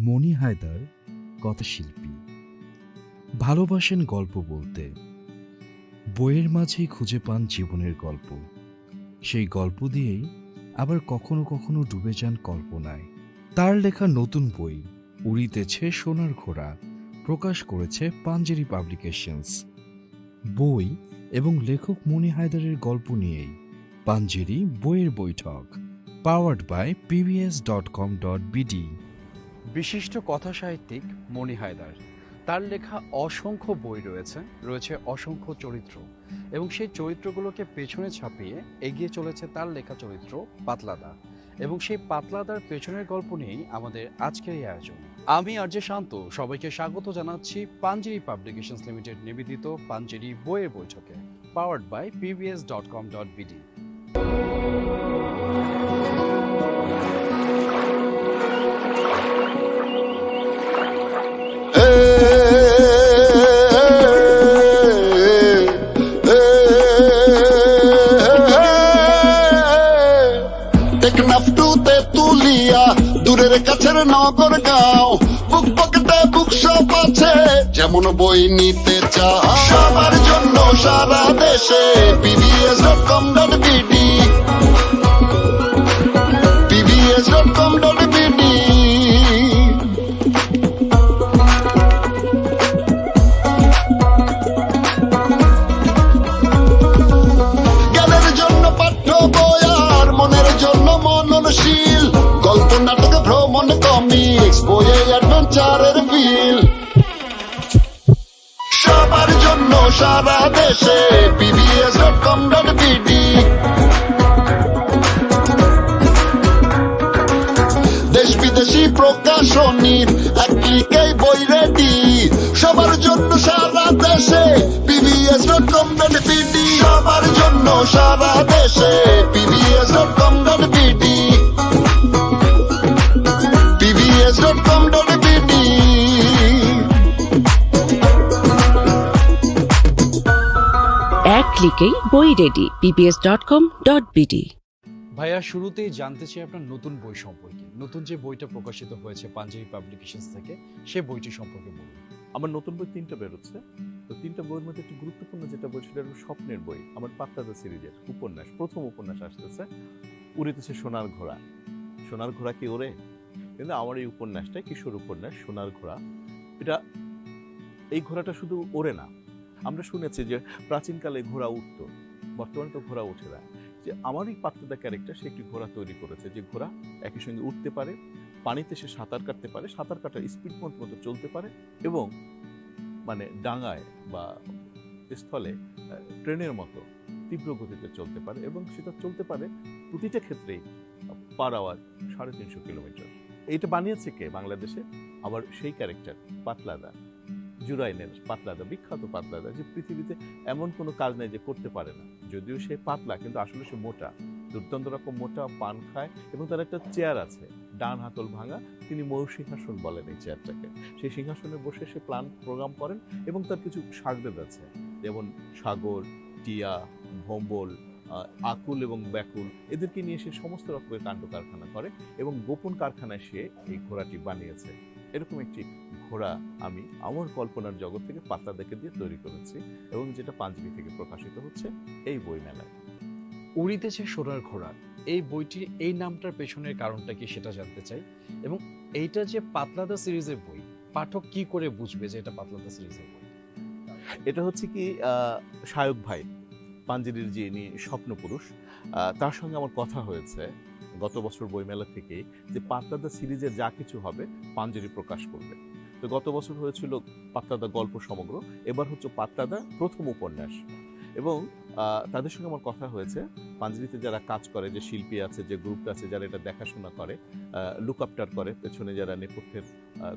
মণি হায়দার কথাশিল্পী। ভালোবাসেন গল্প বলতে। বইয়ের মাঝেই খুঁজে পান জীবনের গল্প। সেই গল্প দিয়েই আবার কখনো কখনো ডুবে যান কল্পনায়। তার লেখা নতুন বই, উড়িতেছে সোনার ঘোড়া, প্রকাশ করেছে পাঞ্জেরি পাবলিকেশনস। বই এবং লেখক মণি হায়দারের গল্প নিয়েই পাঞ্জেরি বইয়ের বৈঠক। Powered by PVS dot com dot BD বিশিষ্ট কথা সাহিত্যিক মণি হায়দার। তার লেখা অসংখ্য বই রয়েছে রয়েছে অসংখ্য চরিত্র এবং সেই চরিত্রগুলোকে পেছনে ছাপিয়ে এগিয়ে চলেছে তার লেখা চরিত্র পাতলাদা এবং সেই পাতলাদার পেছনের গল্প নিয়েই আমাদের আজকের এই আয়োজন। আমি আর যে শান্ত, সবাইকে স্বাগত জানাচ্ছি পাঞ্জেরি পাবলিকেশনস লিমিটেড নিবেদিত পাঞ্জেরি বইয়ের বৈঠকে powered by PBS dot com dot BD নগর গাঁও। বুক পকেটে বুক শপ আছে, যেমন বই নিতে চাও। সবার জন্য সারা দেশে BBS dot com dot BD অ্যাডভেঞ্চারের feel সবার জন্য সারা দেশে পিবিএস ডট বিডি দেশ বিদেশি প্রকাশনীর এক ক্লিকেই বই রেডি সবার জন্য সারা দেশে PBS dot com dot BD সবার জন্য সারা দেশে ক্লিকেই বই ready PBS dot com dot BD ভাইয়া শুরুতেই জানতে চাই আপনার নতুন বই সম্পর্কে। নতুন যে বইটা প্রকাশিত হয়েছে পাঞ্জাবি পাবলিকেশনস থেকে সে বইটি সম্পর্কে বলুন। আমার নতুন বই তিনটা বেরোচ্ছে। তো তিনটা বইয়ের মধ্যে একটি গুরুত্বপূর্ণ যেটা বই সেটা হলো স্বপ্নের বই আমার পাত্তাদা সিরিজের উপন্যাস প্রথম উপন্যাস আসতেছে উড়িতেছে সোনার ঘোড়া। সোনার ঘোড়া কি ওরে? কিন্তু আমার এই উপন্যাসটা কিশোর উপন্যাস সোনার ঘোড়া। এটা এই ঘোড়াটা শুধু ওরে না আমরা শুনেছি যে প্রাচীনকালে ঘোড়া উঠতো, বর্তমানে তো ঘোড়া ওঠে না। যে আমার এই পাত্রদা ক্যারেক্টার সে একটি ঘোড়া তৈরি করেছে। যে ঘোড়া একই সঙ্গে উঠতে পারে, পানিতে সে সাঁতার কাটতে পারে, সাঁতার কাটার স্পিড মতো চলতে পারে এবং মানে ডাঙায় বা স্থলে ট্রেনের মতো তীব্র গতিতে চলতে পারে এবং সেটা চলতে পারে প্রতিটা ক্ষেত্রেই পার আওয়ার সাড়ে তিনশো কিলোমিটার। এইটা বানিয়েছে কে বাংলাদেশে? আবার সেই ক্যারেক্টার পাতলাদা। জুরাইনের পাতলাদা, বিখ্যাত পাতলাদা, যে পৃথিবীতে এমন কোনো কাজ নেই যে করতে পারে না। যদিও সে পাতলা, কিন্তু আসলে সে মোটা। দুর্দান্ত রকম মোটা পান খায় এবং তার একটা চেয়ার আছে, ডান হাতল ভাঙা। তিনি ময়ূর সিংহাসন বলেন এই চেয়ারটাকে। সেই সিংহাসনে বসে সে প্ল্যান প্রোগ্রাম করেন এবং তার কিছু সাগরেদ আছে, যেমন সাগর, টিয়া, ভম্বল আকুল এবং ব্যাকুল। এদেরকে নিয়ে সে সমস্ত রকমের কাণ্ড কারখানা করে এবং গোপন কারখানায় সে এই ঘোড়াটি বানিয়েছে। এরকম একটি ঘোড়া আমি আমার কল্পনার জগৎ থেকে পাতা দেখে দিয়ে তৈরি করেছি এবং যেটা পাঞ্জাবি থেকে প্রকাশিত হচ্ছে এই বই মেলায় উড়িতেছে সোনার ঘোড়া এই বইটির এই নামটার পেছনের কারণটা কি সেটা জানতে চাই? এবং এইটা যে পাতলাদা সিরিজের বই পাঠক কি করে বুঝবে যে এটা পাতলাদা সিরিজের বই? এটা হচ্ছে কি আহ, শায়ক ভাই পাঞ্জেরির যিনি স্বপ্নপুরুষ আহ, তার সঙ্গে আমার কথা হয়েছে। গত বছর বইমেলা থেকে যে পাত্তাদা সিরিজের যা কিছু হবে পাঞ্জেরি প্রকাশ করবে। তো গত বছর হয়েছিল পাত্তাদা গল্প সমগ্র, এবার হচ্ছে পাত্তাদা প্রথম উপন্যাস। এবং তাদের সঙ্গে আমার কথা হয়েছে পাঞ্জেরিতে যারা কাজ করে, যে শিল্পী আছে, যে গ্রুপটা আছে, যারা এটা দেখাশোনা করে লুক আপটার করে, পেছনে যারা নেপথ্যের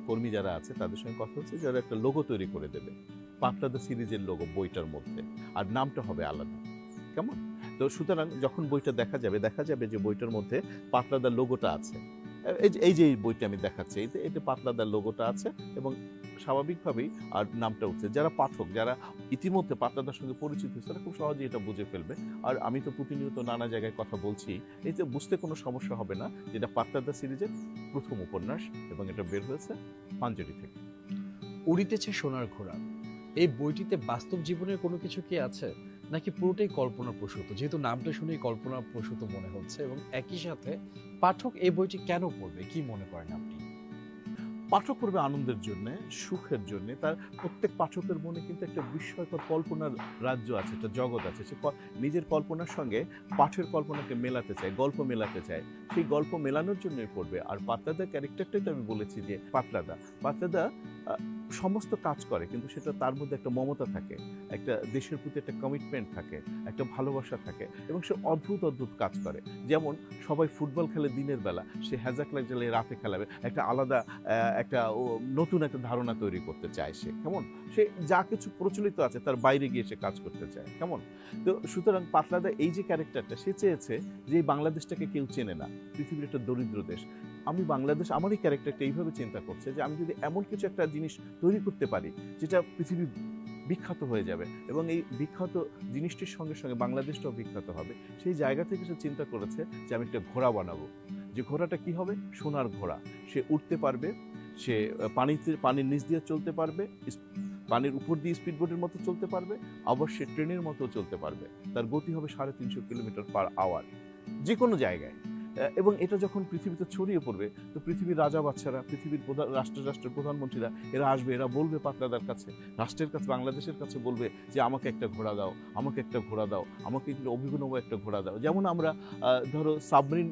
কর্মী যারা আছে, তাদের সঙ্গে কথা হচ্ছে, যারা একটা লোগো তৈরি করে দেবে পাতলাদা সিরিজের লোগো বইটার মধ্যে। আর নামটা হবে আলাদা। কেমন? তো সুতরাং যখন বইটা দেখা যাবে দেখা যাবে যে বইটার মধ্যে পাতলাদার লোগোটা আছে। এই যে এই যে বইটা আমি দেখাচ্ছি, এই যে- এই পাতলাদার লোগোটা আছে এবং স্বাভাবিকভাবেই আর নামটা উঠছে। যারা পাঠক, যারা ইতিমধ্যে পাত্রাদার সঙ্গে পরিচিত হয়েছে তারা খুব সহজেই এটা বুঝে ফেলবে। আর আমি তো প্রতিনিয়ত নানা জায়গায় কথা বলছি এতে বুঝতে কোনো সমস্যা হবে না যেটা পাত্রাদা সিরিজের প্রথম উপন্যাস এবং এটা বের হয়েছে পাঞ্জেরি থেকে। উড়িতেছে সোনার ঘোড়া। এই বইটিতে বাস্তব জীবনের কোনো কিছু কি আছে? নাকি পুরোটাই কল্পনা প্রসূত? যেহেতু নামটা শুনেই কল্পনা প্রসূত মনে হচ্ছে এবং একই সাথে পাঠক এই বইটি কেন পড়বে? কি মনে করেন আপনি? পাঠক পড়বে আনন্দের জন্য, সুখের জন্য। তার প্রত্যেক পাঠকের মনে কিন্তু একটা বিস্ময়কর কল্পনার রাজ্য আছে, একটা জগৎ আছে। সে নিজের কল্পনার সঙ্গে পাঠের কল্পনাকে মেলাতে চায়, গল্প মেলাতে চায়। সেই গল্প মেলানোর জন্যই পড়বে। আর পাতলাদা ক্যারেক্টারটাই তো আমি বলেছি যে পাতলাদা। পাতলাদা সমস্ত কাজ করে, কিন্তু সেটা তার মধ্যে একটা মমতা থাকে, একটা দেশের প্রতি একটা কমিটমেন্ট থাকে, একটা ভালোবাসা থাকে এবং সে অদ্ভুত অদ্ভুত কাজ করে। যেমন সবাই ফুটবল খেলে দিনের বেলা, সে হ্যাজাক লাগলে রাতে খেলাবে, একটা আলাদা একটা নতুন একটা ধারণা তৈরি করতে চায় সে, কেমন? সে যা কিছু প্রচলিত আছে তার বাইরে গিয়ে সে কাজ করতে চায়, কেমন? তো সুতরাং পাতলাদা এই যে ক্যারেক্টারটা সে চেয়েছে যে বাংলাদেশটাকে কেউ চেনে না, পৃথিবীর একটা দরিদ্র দেশ। আমি বাংলাদেশ, আমারই ক্যারেক্টারটা এইভাবে চিন্তা করছে যে আমি যদি এমন কিছু একটা জিনিস তৈরি করতে পারি, যেটা পৃথিবী বিখ্যাত হয়ে যাবে এবং এই বিখ্যাত জিনিসটির সঙ্গে সঙ্গে বাংলাদেশটাও বিখ্যাত হবে, সেই জায়গা থেকে সে চিন্তা করেছে যে আমি একটা ঘোড়া বানাবো। যে ঘোড়াটা কি হবে? সোনার ঘোড়া। সে উঠতে পারবে, সে পানিতে, পানির নিচ দিয়ে চলতে পারবে পানির উপর দিয়ে স্পিড বোটের মতো চলতে পারবে, আবার সে ট্রেনের মতো চলতে পারবে। তার গতি হবে সাড়ে তিনশো কিলোমিটার পার আওয়ার যে কোনো জায়গায়। এবং এটা যখন পৃথিবীতে ছড়িয়ে পড়বে, তো পৃথিবীর রাজা বাচ্চারা, পৃথিবীর প্রধান রাষ্ট্র রাষ্ট্রের প্রধানমন্ত্রীরা, এরা আসবে, এরা বলবে পাতলাদার কাছে, রাষ্ট্রের কাছে, বাংলাদেশের কাছে বলবে যে, আমাকে একটা ঘোড়া দাও, আমাকে একটা ঘোড়া দাও, আমাকে অভিনব একটা ঘোড়া দাও। যেমন আমরা ধরো, সাবমেরিন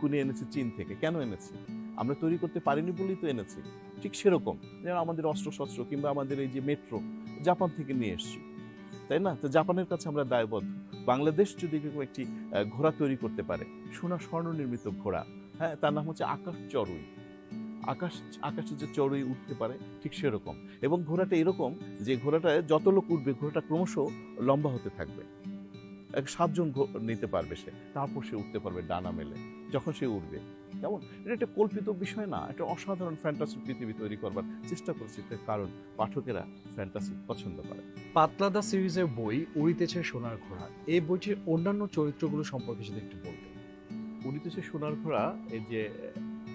কুনে এনেছি চীন থেকে। কেন এনেছি? আমরা তৈরি করতে পারিনি বলেই তো এনেছি। ঠিক সেরকম। যেমন আমাদের অস্ত্র শস্ত্র কিংবা আমাদের এই যে মেট্রো, জাপান থেকে নিয়ে এসেছি। তাই না? তো জাপানের কাছে আমরা দায়বদ্ধ। বাংলাদেশ যদি কেউ একটি ঘোড়া তৈরি করতে পারে, সোনা স্বর্ণ নির্মিত ঘোড়া হ্যাঁ তার নাম হচ্ছে আকাশ চড়ুই। আকাশ, আকাশে যে চড়ুই উঠতে পারে, ঠিক সেরকম। এবং ঘোড়াটা এরকম যে ঘোড়াটা, যত লোক উঠবে, ঘোড়াটা ক্রমশ লম্বা হতে থাকবে। সাতজন নিতে পারবে সে, তারপর সে উঠতে পারবে ডানা মেলে, যখন সে উঠবে। কেমন? এটা একটা কল্পিত বিষয় না একটা অসাধারণ ফ্যান্টাসি পৃথিবী তৈরি করবার চেষ্টা করছি কারণ পাঠকেরা ফ্যান্টাসি পছন্দ করে। পাতলাদা সিরিজের বই উড়িতেছে সোনার ঘোড়া। এই বইটির অন্যান্য চরিত্রগুলো সম্পর্কে যদি একটু বলতেন। উড়িতেছে সোনার ঘোড়া এই যে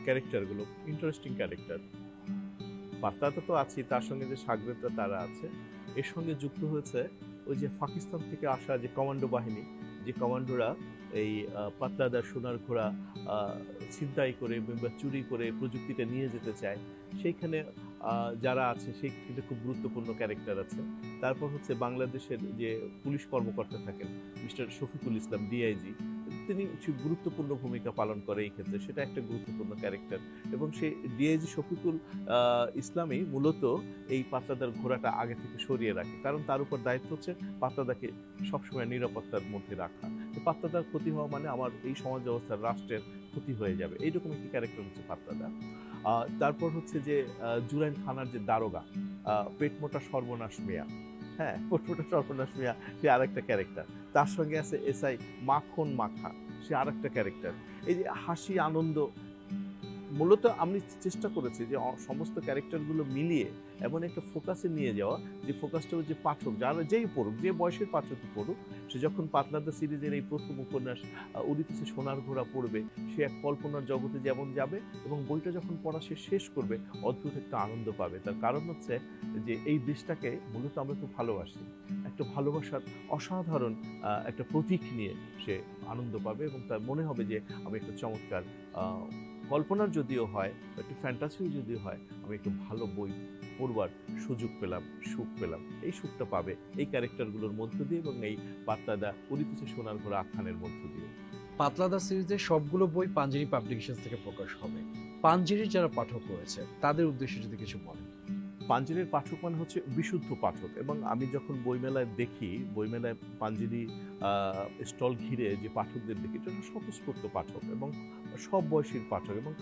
ক্যারেক্টারগুলো ইন্টারেস্টিং ক্যারেক্টার পাত্তাটা তো আছেই তার সঙ্গে যে সাগরেদরা তারা আছে এর সঙ্গে যুক্ত হয়েছে ওই যে পাকিস্তান থেকে আসা যে কমান্ডো বাহিনী যে কমান্ডোরা এই পাতলাদার সোনার ঘোড়া ছিনতাই করে কিংবা চুরি করে প্রযুক্তিটা নিয়ে যেতে চায়। সেইখানে যারা আছে সেই কিন্তু খুব গুরুত্বপূর্ণ ক্যারেক্টার আছে। তারপর হচ্ছে বাংলাদেশের যে পুলিশ কর্মকর্তা থাকেন, মিস্টার শফিকুল ইসলাম, ডিআইজি তিনি গুরুত্বপূর্ণ ভূমিকা পালন করে এই ক্ষেত্রে। সেটা একটা গুরুত্বপূর্ণ ক্যারেক্টার এবং সেই ডিআইজি শফিকুল ইসলামই মূলত এই পাত্রাদার ঘোড়াটা আগে থেকে সরিয়ে রাখে। কারণ তার উপর দায়িত্ব হচ্ছে পাত্রাদাকে সবসময় নিরাপত্তার মধ্যে রাখা। পাত্রাদার ক্ষতি হওয়া মানে আমার এই সমাজ ব্যবস্থার রাষ্ট্রের ক্ষতি হয়ে যাবে। এইরকম একটি ক্যারেক্টার হচ্ছে পাত্রাদা। আহ, তারপর হচ্ছে যে জুরাইন থানার যে দারোগা আহ, পেটমোটা সর্বনাশ মিয়া হ্যাঁ ফুটফুটে সর্বনাশ মিয়া, সে আরেকটা ক্যারেক্টার তার সঙ্গে আছে এসআই মাখন মাখা, সে আরেকটা ক্যারেক্টার এই যে হাসি, আনন্দ মূলত আমি চেষ্টা করেছি যে সমস্ত ক্যারেক্টারগুলো মিলিয়ে এমন একটা ফোকাসে নিয়ে যাওয়া। যে ফোকাসটা যে পাঠক যারা যেই পড়ুক যে বয়সের পাঠকই পড়ুক সে যখন পাতলাদা সিরিজের এই প্রথম উপন্যাস আহ, উদিতেছে সোনার ঘোড়া পড়বে সে এক কল্পনার জগতে যেমন যাবে এবং বইটা যখন পড়া সে শেষ করবে অদ্ভুত একটা আনন্দ পাবে। তার কারণ হচ্ছে যে এই দেশটাকে মূলত আমরা খুব ভালোবাসি। একটা ভালোবাসার অসাধারণ একটা প্রতীক নিয়ে সে আনন্দ পাবে এবং তার মনে হবে যে আমি একটা চমৎকার কল্পনার যদিও হয়, বা একটু ফ্যান্টাসিও যদিও হয়, আমি একটু ভালো বই পড়বার সুযোগ পেলাম, সুখ পেলাম। এই সুখটা পাবে এই ক্যারেক্টারগুলোর মধ্য দিয়ে এবং এই পাতলাদা উড়িতেছে সোনার ঘোড়া আখ্যানের মধ্য দিয়ে। পাতলাদা সিরিজের সবগুলো বই পাঞ্জেরি পাবলিকেশন থেকে প্রকাশ হবে। পাঞ্জেরির যারা পাঠক রয়েছে, তাদের উদ্দেশ্যে যদি কিছু বলেন। পাঞ্জেরির পাঠক মানে হচ্ছে বিশুদ্ধ পাঠক। এবং আমি যখন বইমেলায় দেখি, বইমেলায় পাঞ্জেরি স্টল ঘিরে যে পাঠকদের দেখি, এটা স্বতঃস্ফূর্ত পাঠক এবং সব বয়সীর পাঠক। এবং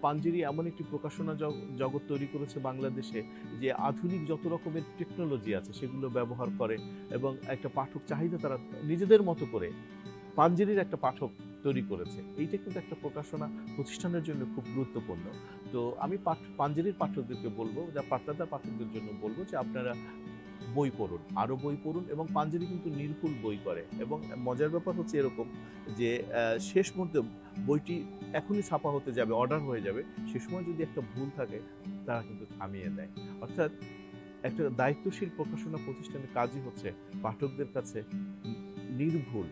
পাঞ্জেরি এমন একটি প্রকাশনা জগৎ তৈরি করেছে বাংলাদেশে যে আধুনিক যত রকমের টেকনোলজি আছে সেগুলো ব্যবহার করে এবং একটা পাঠক চাহিদা তারা নিজেদের মতো করে পাঞ্জেরির একটা পাঠক তৈরি করেছে। এইটা কিন্তু একটা প্রকাশনা প্রতিষ্ঠানের জন্য খুব গুরুত্বপূর্ণ। তো আমি পাঠ পাঞ্জেরির পাঠকদেরকে বলব, যা পাঠদাতা পাঠকদের জন্য বলব যে আপনারা বই পড়ুন, আরও বই পড়ুন এবং পাঞ্জেরি কিন্তু নির্ভুল বই করে এবং মজার ব্যাপার হচ্ছে এরকম যে শেষ মুহূর্তে বইটি এখনই ছাপা হতে যাবে, অর্ডার হয়ে যাবে, সে সময় যদি একটা ভুল থাকে, তারা কিন্তু থামিয়ে দেয়। অর্থাৎ একটা দায়িত্বশীল প্রকাশনা প্রতিষ্ঠানের কাজই হচ্ছে পাঠকদের কাছে নির্ভুল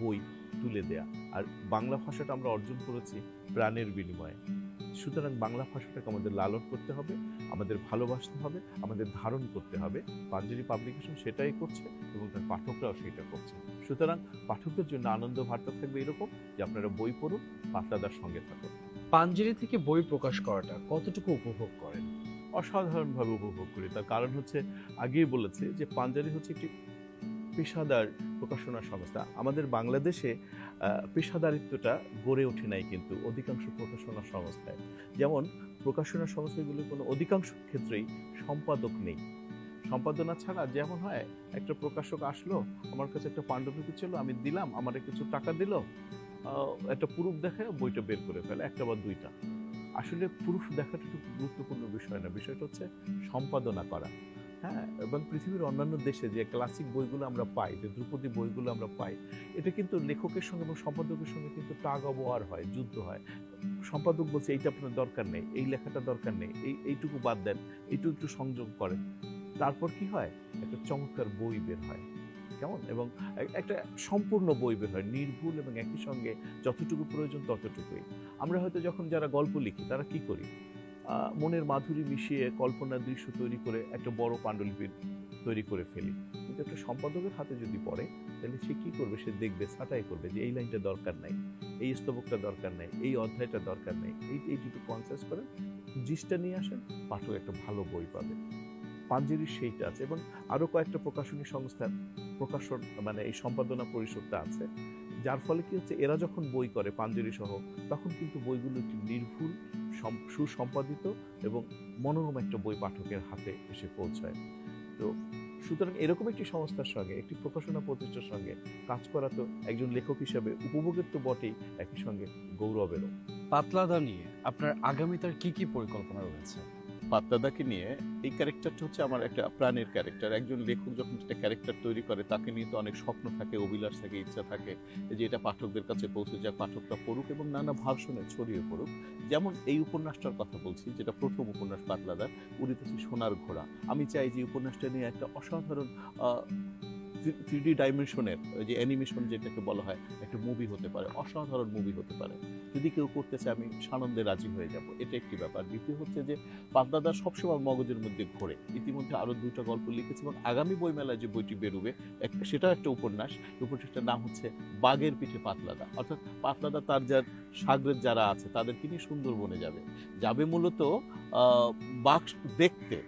বই তুলে দেয়া। আর বাংলা ভাষাটা আমরা অর্জন করেছি প্রাণের বিনিময়ে। সুতরাং বাংলা ভাষাটাকে আমাদের লালন করতে হবে আমাদের ভালোবাসতে হবে আমাদের ধারণ করতে হবে। পাঞ্জেরি পাবলিকেশন সেটাই করছে এবং তার পাঠকরাও সেটা করছে। সুতরাং পাঠকদের জন্য আনন্দ বার্তা থাকবে এরকম যে আপনারা বই পড়ুন পাতলাদার সঙ্গে থাকুন। পাঞ্জেরি থেকে বই প্রকাশ করাটা কতটুকু উপভোগ করেন? অসাধারণভাবে উপভোগ করি। তার কারণ হচ্ছে আগেই বলেছে যে পাঞ্জারি হচ্ছে একটি পেশাদার প্রকাশনা সংস্থা। আমাদের বাংলাদেশে পেশাদারিত্বটা গড়ে ওঠে নাই কিন্তু অধিকাংশ প্রকাশনা সংস্থায়। যেমন, প্রকাশনা সংস্থাগুলোর কোনো অধিকাংশ ক্ষেত্রেই সম্পাদক নেই। সম্পাদনা ছাড়া যেমন হয়, একটা প্রকাশক আসলো, আমার কাছে একটা পাণ্ডুলিপি ছিল, আমি দিলাম, আমার কিছু টাকা দিল একটা প্রুফ দেখে বইটা বের করে ফেলে, একটা বা দুইটা। আসলে প্রুফ দেখাটা একটু গুরুত্বপূর্ণ বিষয় না, বিষয়টা হচ্ছে সম্পাদনা করা। হ্যাঁ এবং পৃথিবীর অন্যান্য দেশে যে ক্লাসিক বইগুলো আমরা পাই যে ধ্রুপদী বইগুলো আমরা পাই এটা কিন্তু লেখকের সঙ্গে এবং সম্পাদকের সঙ্গে কিন্তু টাগ অবহার হয় যুদ্ধ হয়। সম্পাদক বলছে এইটা আপনার দরকার নেই এই লেখাটা দরকার নেই এই এইটুকু বাদ দেন এইটুকু একটু সংযোগ করেন। তারপর কি হয়? একটা চমৎকার বই বের হয় কেমন? এবং একটা সম্পূর্ণ বই বের হয় নির্ভুল এবং একই সঙ্গে যতটুকু প্রয়োজন ততটুকুই। আমরা হয়তো যখন যারা গল্প লিখি তারা কি করি? মনের মাধুরী মিশিয়ে কল্পনার দৃশ্য তৈরি করে একটা বড় পাণ্ডুলিপি তৈরি করে ফেলি। কিন্তু একটা সম্পাদকের হাতে যদি পড়ে, তাহলে সে কি করবে? সে দেখবে, ছাটাই করবে যে এই লাইনটা দরকার নাই, এই স্তবকটা দরকার নেই, এই অধ্যায়টা দরকার নেই। এই এইটুকু কনসেস করেন জিসটা নিয়ে আসেন পাঠক একটা ভালো বই পাবে। পাঞ্জেরির সেইটা আছে এবং আরও কয়েকটা প্রকাশনী সংস্থার প্রকাশন মানে এই সম্পাদনা পরিষদটা আছে। যার ফলে কি হচ্ছে, এরা যখন বই করে পাঞ্জেরি সহ, তখন কিন্তু বইগুলো একটি নির্ভুল সুসম্পাদিত এবং মনোরম একটা বই পাঠকের হাতে এসে পৌঁছায়। তো সুতরাং এরকম একটি সংস্থার সঙ্গে, একটি প্রকাশনা প্রতিষ্ঠার সঙ্গে কাজ করা তো একজন লেখক হিসাবে উপভোগের তো বটেই একই সঙ্গে গৌরবেরও। পাতলাদা নিয়ে আপনার আগামী তার কি কি পরিকল্পনা রয়েছে? পাত্তাদাকে নিয়ে এই ক্যারেক্টারটা হচ্ছে আমার একটা প্রাণের ক্যারেক্টার একজন লেখক যখন একটা ক্যারেক্টার তৈরি করে, তাকে নিয়ে তো অনেক স্বপ্ন থাকে, অভিলাষ থাকে, ইচ্ছা থাকে যে এটা পাঠকদের কাছে পৌঁছে যাক, পাঠকটা পড়ুক এবং নানা ভার্সনে ছড়িয়ে পড়ুক। যেমন এই উপন্যাসটার কথা বলছি, যেটা প্রথম উপন্যাস পাতলাদার উড়িতেছে সোনার ঘোড়া। আমি চাই যে উপন্যাসটা নিয়ে একটা অসাধারণ থ্রি ডাইমেনশনের যে অ্যানিমেশন যেটাকে বলা হয়, একটা মুভি হতে পারে, অসাধারণ মুভি হতে পারে। যদি কেউ করতে চায়, আমি সানন্দে রাজি হয়ে যাব। এটা একটি ব্যাপার। দ্বিতীয় হচ্ছে যে পাবদাদা সবসময় মগজের মধ্যে ঘোরে। ইতিমধ্যে আরও দুইটা গল্প লিখেছে এবং আগামী বইমেলায় যে বইটি বেরোবে সেটাও একটা উপন্যাস। উপন্যাসটার নাম হচ্ছে বাঘের পিঠে পাতলাদা। অর্থাৎ পাতলাদা তার যার সাগরের যারা আছে, তাদেরকে নিয়ে সুন্দরবনে যাবে। যাবে মূলত বাঘ দেখতে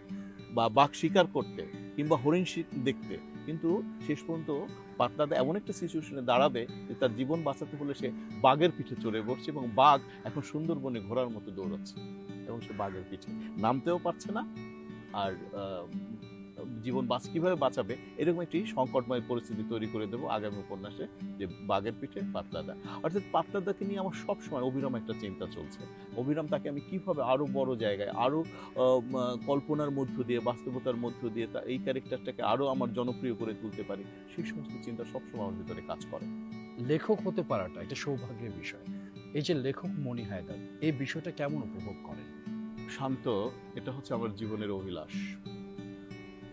বা বাঘ শিকার করতে কিংবা হরিণ দেখতে। কিন্তু শেষ পর্যন্ত পাটনাদা এমন একটা সিচুয়েশনে দাঁড়াবে যে তার জীবন বাঁচাতে হলে সে বাঘের পিঠে চড়ে বসছে এবং বাঘ এখন সুন্দরবনে ঘোরার মতো দৌড়াচ্ছে। এবং সে বাঘের পিঠে নামতেও পারছে না। আর জীবন বাঁচ কীভাবে বাঁচাবে? এরকম একটি সংকটময় পরিস্থিতি তৈরি করে দেবো আগামী উপন্যাসে যে বাঘের পিঠে পাতলাদা। অর্থাৎ পাতলাদাকে নিয়ে আমার সবসময় অবিরাম একটা চিন্তা চলছে। অবিরাম তাকে আমি কীভাবে আরও বড় জায়গায় আরও কল্পনার মধ্য দিয়ে বাস্তবতার মধ্য দিয়ে তা এই ক্যারেক্টারটাকে আরও আমার জনপ্রিয় করে তুলতে পারি সেই সমস্ত চিন্তা সবসময় আমার ভিতরে কাজ করে। লেখক হতে পারাটা এটা সৌভাগ্যের বিষয়। এই যে লেখক মনি হায়দার এই বিষয়টা কেমন উপভোগ করেন? শান্ত এটা হচ্ছে আমার জীবনের অভিলাষ।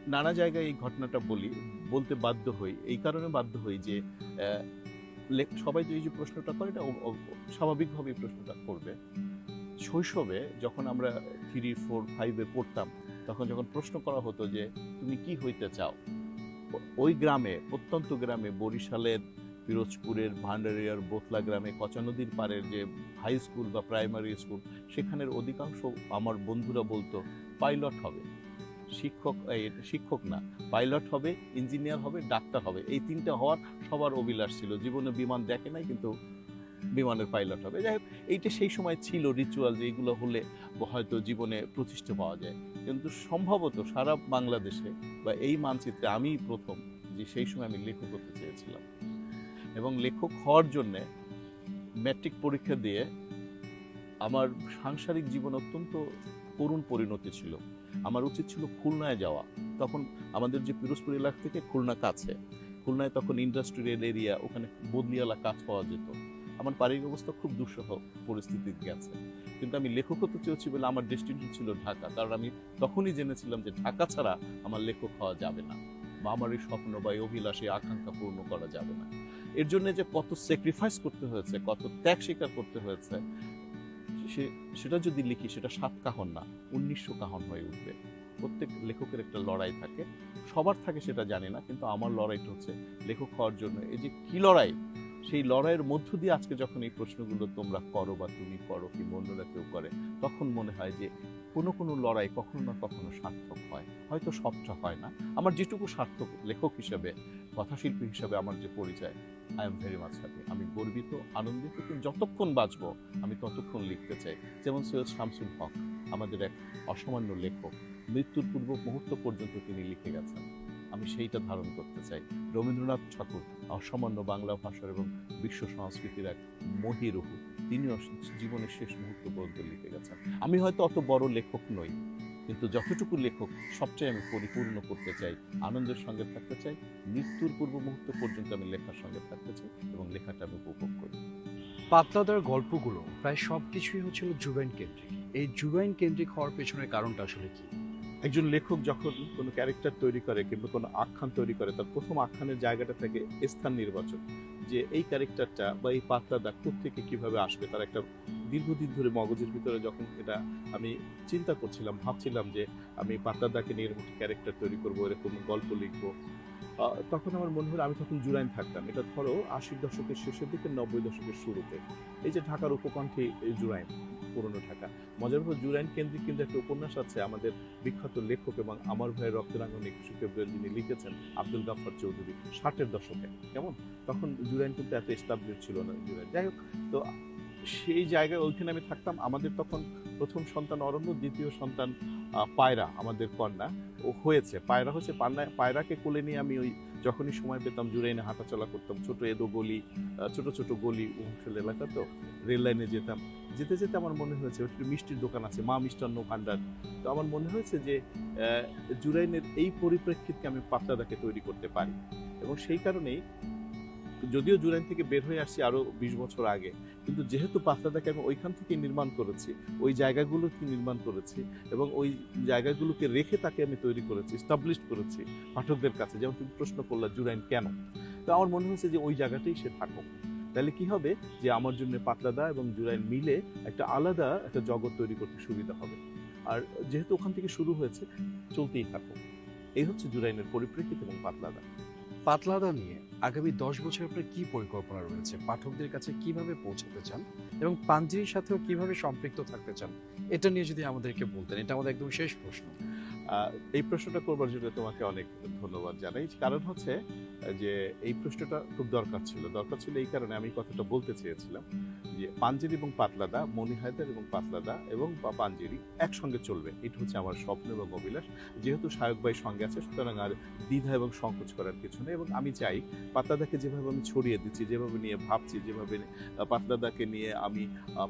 নানা জায়গায় এই ঘটনাটা বলি, বলতে বাধ্য হই। এই কারণে বাধ্য হই যে সবাই তো এই যে প্রশ্নটা করে, এটা ও- ও- স্বাভাবিকভাবে এই প্রশ্নটা করবে। শৈশবে যখন আমরা থ্রি ফোর ফাইভে পড়তাম, তখন যখন প্রশ্ন করা হতো যে, তুমি কি হইতে চাও? ওই গ্রামে প্রত্যন্ত গ্রামে, বরিশালের, পিরোজপুরের ভান্ডারিয়ার বোতলা গ্রামে, কচা নদীর পাড়ের যে হাই স্কুল বা প্রাইমারি স্কুল সেখানের অধিকাংশ আমার বন্ধুরা বলতো পাইলট হবে। শিক্ষক শিক্ষক না, পাইলট হবে, ইঞ্জিনিয়ার হবে, ডাক্তার হবে। এই তিনটা হওয়ার সবার অভিলাষ ছিল। জীবনে বিমান দেখে নাই, কিন্তু বিমানের পাইলট হবে। যাই হোক, এইটা সেই সময় ছিল রিচুয়াল যে এগুলো হলে হয়তো জীবনে প্রতিষ্ঠা পাওয়া যায়। কিন্তু সম্ভবত সারা বাংলাদেশে বা এই মানচিত্রে আমিই প্রথম যে সেই সময় আমি লেখক হতে চেয়েছিলাম। এবং লেখক হওয়ার জন্যে ম্যাট্রিক পরীক্ষা দিয়ে আমার সাংসারিক জীবন অত্যন্ত করুণ পরিণতি ছিল। আমার উচিত ছিল খুলনায় যাওয়া। তখন আমাদের যে পিরোজপুর এলাকা থেকে খুলনা কাছে, খুলনায় তখন ইন্ডাস্ট্রিয়াল এরিয়া ওখানে বদলিয়ালা কাজ পাওয়া যেত। আমার পারিবারিক অবস্থা খুব দুঃসহ পরিস্থিতি গেছে। কিন্তু আমি লেখক হতে চেয়েছি বলে আমার ডেস্টিনেশন ছিল ঢাকা। কারণ আমি তখনই জেনেছিলাম যে ঢাকা ছাড়া আমার লেখক হওয়া যাবে না বা আমার এই স্বপ্ন বা এই অভিলাষ আকাঙ্ক্ষা পূর্ণ করা যাবে না। এর জন্য যে কত স্যাক্রিফাইস করতে হয়েছে, কত ত্যাগ স্বীকার করতে হয়েছে সে, সেটা যদি লিখি, সেটা সাত কাহন না উনিশশো কাহন হয়ে উঠবে। প্রত্যেক লেখকের একটা লড়াই থাকে। সবার থাকে সেটা জানি না, কিন্তু আমার লড়াইটা হচ্ছে লেখক হওয়ার জন্য। এই যে কি লড়াই? সেই লড়াইয়ের মধ্য দিয়ে আজকে যখন এই প্রশ্নগুলো তোমরা করো বা তুমি করো কি অন্যরা কেউ করে, তখন মনে হয় যে কোনো কোনো লড়াই কখনো না কখনো সার্থক হয়। হয়তো সবটা হয় না। আমার যেটুকু সার্থক লেখক হিসেবে, কথাশিল্পী হিসেবে আমার যে পরিচয় I am very much happy আমি গর্বিত, আনন্দিত যতক্ষণ বাঁচবো, আমি ততক্ষণ লিখতে চাই। যেমন সৈয়দ শামসুল হক, আমাদের এক অসামান্য লেখক, মৃত্যুর পূর্ব মুহূর্ত পর্যন্ত তিনি লিখে গেছেন। আমি সেইটা ধারণ করতে চাই। রবীন্দ্রনাথ ঠাকুর অসামান্য বাংলা ভাষার এবং বিশ্ব সংস্কৃতির এক মহিরুহু। তিনিও জীবনের শেষ মুহূর্ত পর্যন্ত লিখে গেছেন। আমি হয়তো অত বড় লেখক নই, কিন্তু যতটুকু লেখক সবচেয়ে আমি পরিপূর্ণ করতে চাই, আনন্দের সঙ্গে থাকতে চাই, মৃত্যুর পূর্ব মুহূর্ত পর্যন্ত আমি লেখার সঙ্গে থাকতে চাই এবং লেখাটা আমি উপভোগ করি। পাতলাদার গল্পগুলো প্রায় সব কিছুই হচ্ছিল জুবাইন কেন্দ্রিক এই জুবাইন কেন্দ্রিক হওয়ার পেছনের কারণটা আসলে কি? একজন লেখক যখন কোনো ক্যারেক্টার তৈরি করে কিংবা কোনো আখ্যান তৈরি করে, তার প্রথম আখ্যানের জায়গাটা থেকে স্থান নির্বাচন। যে এই ক্যারেক্টারটা বা এই পাত্রাটা থেকে কীভাবে আসবে, তার একটা দীর্ঘদিন ধরে মগজের ভিতরে যখন এটা আমি চিন্তা করছিলাম, ভাবছিলাম যে আমি পাত্রাদাকে নিয়ে এরকম ক্যারেক্টার তৈরি করব, এরকম গল্প লিখব। তখন আমার মনে হলো আমি তখন জুরাইন থাকতাম। এটা ধরো আশির দশকের শেষের দিকে, নব্বই দশকের শুরুতে। এই যে ঢাকার উপকণ্ঠে জুরাইন। পুরনো ঢাকা। মজার হলো জুরাইন কেন্দ্রিক কিন্তু একটা উপন্যাস আছে আমাদের বিখ্যাত লেখক এবং আমার ভাইয়ের রক্তরাঙ্গন একুশে যিনি লিখেছেন, আব্দুল গাফর চৌধুরী, ষাটের দশকে। কেমন? তখন জুরাইন কিন্তু এত এস্টাবলিশ ছিল না জুরাইন। যাই হোক, তো সেই জায়গায় ওইখানে আমি থাকতাম। আমাদের তখন প্রথম সন্তান অরণ্য, দ্বিতীয় সন্তান পায়রা, আমাদের কন্যা। ও হয়েছে। পায়রা হচ্ছে পান্না পায়রাকে কোলে নিয়ে আমি ওই যখনই সময় পেতাম জুড়ে জুরাইনে হাঁটাচলা করতাম। ছোট এদো গলি ছোট ছোট গলি উমফেল এলাকা তো রেল লাইনে যেতাম। যেতে যেতে আমার মনে হয়েছে একটু মিষ্টির দোকান আছে, মা মিষ্টান্ন ভাণ্ডার তো আমার মনে হয়েছে যে জুরাইনের এই পরিপ্রেক্ষিতকে আমি পাতলাদাকে তৈরি করতে পারি। এবং সেই কারণেই যদিও জুরাইন থেকে বের হয়ে আসছি আরও বিশ বছর আগে, কিন্তু যেহেতু পাতলাদাকে আমি ওইখান থেকে নির্মাণ করেছি, ওই জায়গাগুলোকে নির্মাণ করেছি এবং ওই জায়গাগুলোকে রেখে তাকে আমি তৈরি করেছি স্টাবলিশ করেছি পাঠকদের কাছে। যেমন তুমি প্রশ্ন করলা জুরাইন কেন? তো আমার মনে হয়েছে যে ওই জায়গাতেই সে থাকুক। তাহলে কি হবে? যে আমার জন্য পাতলাদা এবং জুরাইন মিলে একটা আলাদা একটা জগৎ তৈরি করতে সুবিধা হবে। আর যেহেতু ওখান থেকে শুরু হয়েছে, চলতেই থাকুক। এই হচ্ছে জুরাইনের পরিপ্রেক্ষিত এবং পাতলাদা পাতলাদা নিয়ে আগামী দশ বছর আপনার কি পরিকল্পনা রয়েছে? পাঠকদের কাছে কীভাবে পৌঁছাতে চান? এবং পাঞ্জির সাথেও কীভাবে সম্পৃক্ত থাকতে চান? এটা নিয়ে যদি আমাদেরকে বলতেন, এটা আমাদের একদম শেষ প্রশ্ন। এই প্রশ্নটা করবার জন্য তোমাকে অনেক ধন্যবাদ জানাই। কারণ হচ্ছে, যে এই প্রশ্নটা খুব দরকার ছিল। দরকার ছিল এই কারণে আমি কথাটা বলতে চেয়েছিলাম, যে পাঞ্জেরি এবং পাতলাদা, মনি হায়দার এবং পাতলাদা এবং বা পাঞ্জেরি একসঙ্গে চলবে। এটা হচ্ছে আমার স্বপ্ন এবং অভিলাষ। যেহেতু সায়ক ভাই সঙ্গে আছে, সুতরাং আর দ্বিধা এবং সংকোচ করার কিছু নেই এবং আমি চাই পাতলাদাকে যেভাবে আমি ছড়িয়ে দিচ্ছি, যেভাবে নিয়ে ভাবছি, যেভাবে পাতলাদাকে নিয়ে আমি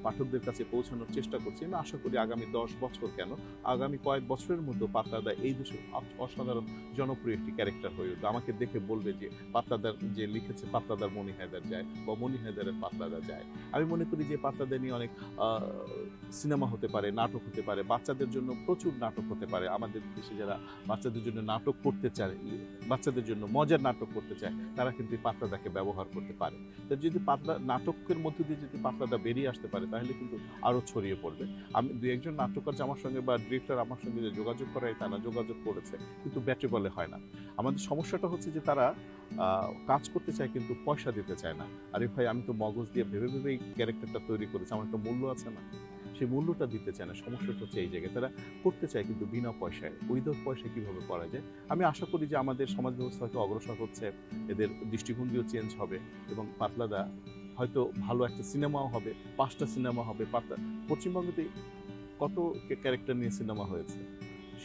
পাঠকদের কাছে পৌঁছানোর চেষ্টা করছি। আমি আশা করি আগামী দশ বছর কেন, আগামী কয়েক বছরের মধ্যে পাতলাদা এই দেশে অসাধারণ, জনপ্রিয় একটি ক্যারেক্টার হয়ে উঠবে আমাকে দেখে বলবে যে পাত্রাদার যে লিখেছে পাত্রাদার মনি হায়দার যায় বা মনি হায়দারের পাত্রাদা যায়। আমি মনে করি যে পাতলাদা নিয়ে অনেক সিনেমা হতে পারে, নাটক হতে পারে, বাচ্চাদের জন্য প্রচুর নাটক হতে পারে। আমাদের দেশে যারা বাচ্চাদের জন্য নাটক করতে চায় বাচ্চাদের জন্য মজার নাটক করতে চায়, তারা কিন্তু এই পাতলাদাকে ব্যবহার করতে পারে। তো যদি পাতলা নাটকের মধ্যে দিয়ে যদি পাতলাদা বেরিয়ে আসতে পারে, তাহলে কিন্তু আরও ছড়িয়ে পড়বে। আমি, দু একজন নাট্যকার আমার সঙ্গে বা ডিরেক্টর আমার সঙ্গে যে যোগাযোগ করায়, তারা যোগাযোগ করেছে, কিন্তু ব্যাটে বলে হয় না। আমাদের সমস্যাটা হচ্ছে যে তারা কাজ করতে চায় কিন্তু পয়সা দিতে চায় না। আরে ভাই, আমি তো মগজ দিয়ে ভেবে ভেবেই ক্যারেক্টারটা তৈরি করেছি, আমার একটা মূল্য আছে না? সেই মূল্যটা দিতে চায় না, সমস্যাটা হচ্ছে এই জায়গায়। তারা করতে চায় কিন্তু বিনা পয়সায়। উইদাউট পয়সা কীভাবে করা যায়? আমি আশা করি যে আমাদের সমাজ ব্যবস্থা হয়তো অগ্রসর হচ্ছে, এদের দৃষ্টিভঙ্গিও চেঞ্জ হবে এবং পাতলাদা হয়তো ভালো একটা সিনেমাও হবে, পাঁচটা সিনেমা হবে, পাতলা। পশ্চিমবঙ্গতে কত ক্যারেক্টার নিয়ে সিনেমা হয়েছে?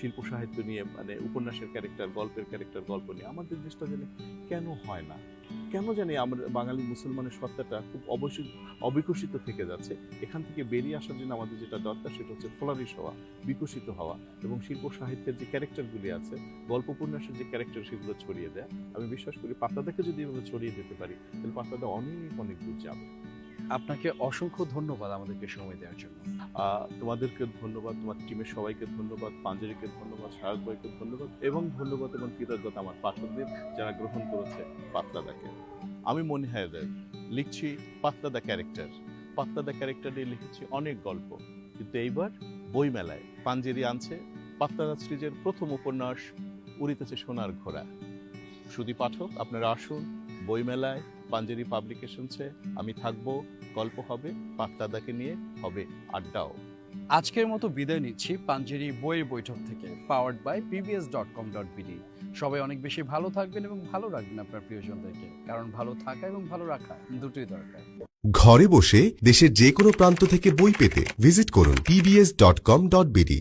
শিল্প সাহিত্য নিয়ে মানে উপন্যাসের ক্যারেক্টার গল্পের ক্যারেক্টার গল্প নিয়ে। আমাদের দেশটা যেন কেন হয় না? কেন জানি আমরা বাঙালি মুসলমানের সত্তাটা খুব অবশ্যই অবিকশিত থেকে যাচ্ছে। এখান থেকে বেরিয়ে আসার জন্য আমাদের যেটা দরকার সেটা হচ্ছে ফ্লারিশ হওয়া বিকশিত হওয়া এবং শিল্প সাহিত্যের যে ক্যারেক্টারগুলি আছে গল্প উপন্যাসের যে ক্যারেক্টার সেগুলো ছড়িয়ে দেয়। আমি বিশ্বাস করি পাতাদাকে যদি এভাবে ছড়িয়ে দিতে পারি তাহলে পাতাদা অনেক অনেক দূর যাবে। আপনাকে অসংখ্য ধন্যবাদ আমাদেরকে সময় দেওয়ার জন্য। আহ, তোমাদেরকে ধন্যবাদ তোমার টিমের সবাইকে ধন্যবাদ পাঞ্জারিকে ধন্যবাদ সারদ ভাইকে ধন্যবাদ এবং ধন্যবাদ এবং কৃতজ্ঞতা আমার পাঠকদের যারা গ্রহণ করেছে পাতলাদাকে আমি মনে হয় লিখছি পাত্তা পাতলাদা ক্যারেক্টার। পাতলাদা ক্যারেক্টার নিয়ে লিখেছি অনেক গল্প। কিন্তু এইবার বইমেলায় পাঞ্জেরি আনছে পাতলাদা সিরিজের প্রথম উপন্যাস, উড়িতেছে সোনার ঘোড়া। শুধু পাঠক, আপনারা আসুন, বইমেলায় পাঞ্জেরি পাবলিকেশনসে আমি থাকব, গল্প হবে পাতলাদাকে নিয়ে হবে আড্ডাও। আজকের মতো বিদায় নিচ্ছি পাঞ্জেরি বইয়ের বৈঠক থেকে powered by PBS dot com dot BD সবাই অনেক বেশি ভালো থাকবেন এবং ভালো রাখবেন আপনার প্রিয়জনদেরকে। কারণ ভালো থাকা এবং ভালো রাখা দুটোই দরকার। ঘরে বসে দেশের যে কোনো প্রান্ত থেকে বই পেতে ভিজিট করুন pbs.com.bd